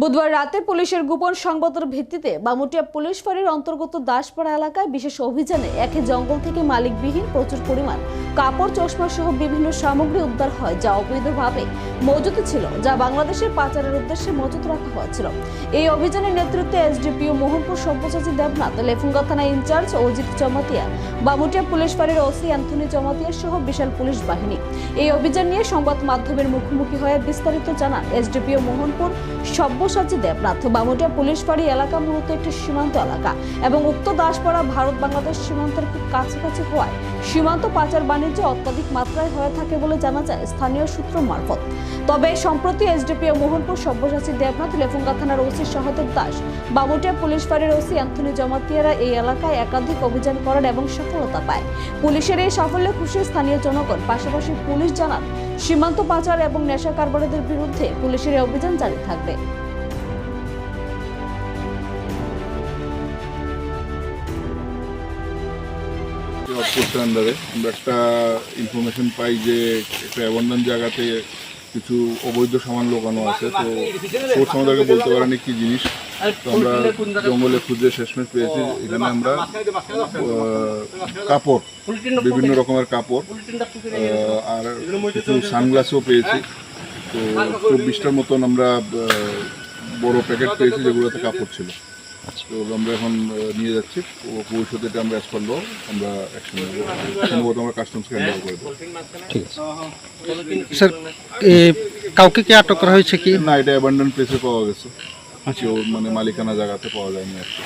বুধবার রাতে পুলিশের গোপন সংবাদের ভিত্তিতে বামুটিয়া পুলিশ ফাঁড়ির অন্তর্গত দাসপাড়া এলাকায় বিশেষ অভিযানে একে জঙ্গল থেকে মালিকবিহীন প্রচুর পরিমাণ কাপড় চশমা সহ বিভিন্ন সামগ্রী উদ্ধার হয়, যা অবৈধভাবে মজুত ছিল, যা বাংলাদেশের পাচারের উদ্দেশ্যে মজুত রাখা হয়েছিল। এই অভিযানের নেতৃত্বে এসডিপিও মোহনপুর সব্যসাচী দেবনাথ, লেফুঙ্গা থানা ইনচার্জ অজিত চমাতিয়া, বামুটিয়া পুলিশ ফাঁড়ির ওসি অ্যান্থনি চমাতিয়া সহ বিশাল পুলিশ বাহিনী। এই অভিযান নিয়ে সংবাদ মাধ্যমের মুখোমুখি হয়ে বিস্তারিত জানান এসডিপিও মোহনপুর সব্যসাচী দেবনাথ বামুটিয়া পুলিশ ফাঁড়ি এলাকা মূলত একটি সীমান্ত এলাকা এবং উক্ত দাসপাড়া ভারত বাংলাদেশ সীমান্তের খুব কাছাকাছি হওয়ায় সীমান্ত পাচার বাণিজ্য অত্যাধিক মাত্রায় হয়ে থাকে বলে জানা যায় স্থানীয় সূত্র মারফত। তবে সম্প্রতি এসডিপিও মোহনপুর সব্যসাচী দেবনাথ লেফুঙ্গা থানার ওসি সহদেব দাস বামুটিয়া পুলিশ ফাঁড়ির ওসি অ্যান্থনি জমাতিয়ারা এই এলাকায় একাধিক অভিযান করেন এবং সফলতা পায়। পুলিশের এই সাফল্যে খুশি স্থানীয় জনগণ। পাশাপাশি পুলিশ জানান, সীমান্ত পাচার এবং নেশা কারবারিদের বিরুদ্ধে পুলিশের অভিযান জারি থাকবে। করতে আন্ডারে আমরা একটা ইনফরমেশন পাই যে একটা অ্যাবন্ডান জায়গাতে কিছু অবৈধ সামান লোকানো আছে। তো সোর্স আমাদেরকে বলতে পারেনি কি জিনিস। তো আমরা জঙ্গলে খুঁজে শেষমেশ পেয়েছি। এখানে আমরা কাপড়, বিভিন্ন রকমের কাপড় আর কিছু সানগ্লাসও পেয়েছি। তো চব্বিশটার মতন আমরা বড় প্যাকেট পেয়েছি যেগুলোতে কাপড় ছিল। তো আমরা এখন নিয়ে যাচ্ছি। ভবিষ্যতে এটা আমরা অ্যাজ পারল আমরা সম্ভবত আমরা কাস্টমসকে হ্যান্ড করে দেবো ঠিক আছে। স্যার কাউকে কি আটক করা হয়েছে কি? না এটা অ্যাবান্ডান প্লেসে পাওয়া গেছে। কেউ মানে মালিকানা জায়গাতে পাওয়া যায়নি আর কি।